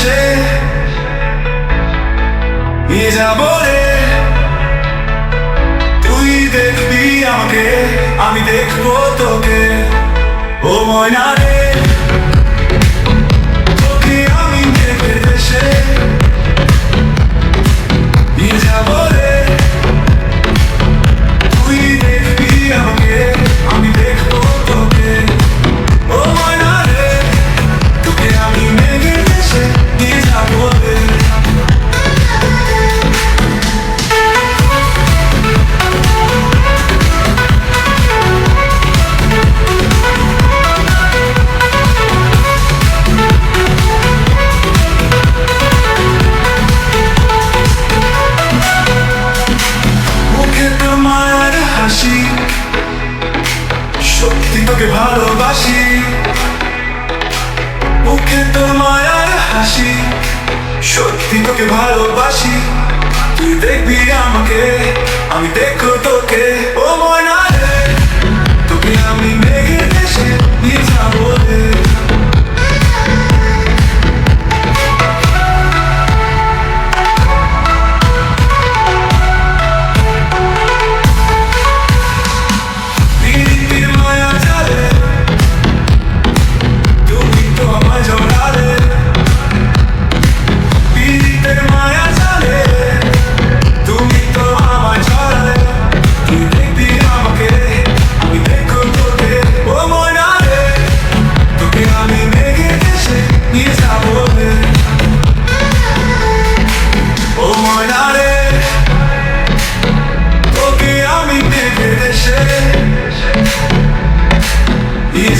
się i zaborę তুই দেখবি আমাকে আমি দেখব তোকে। ও ময়না রে। সত্যি তোকে ভালোবাসি। তুই দেখবি আমাকে আমি দেখো তো І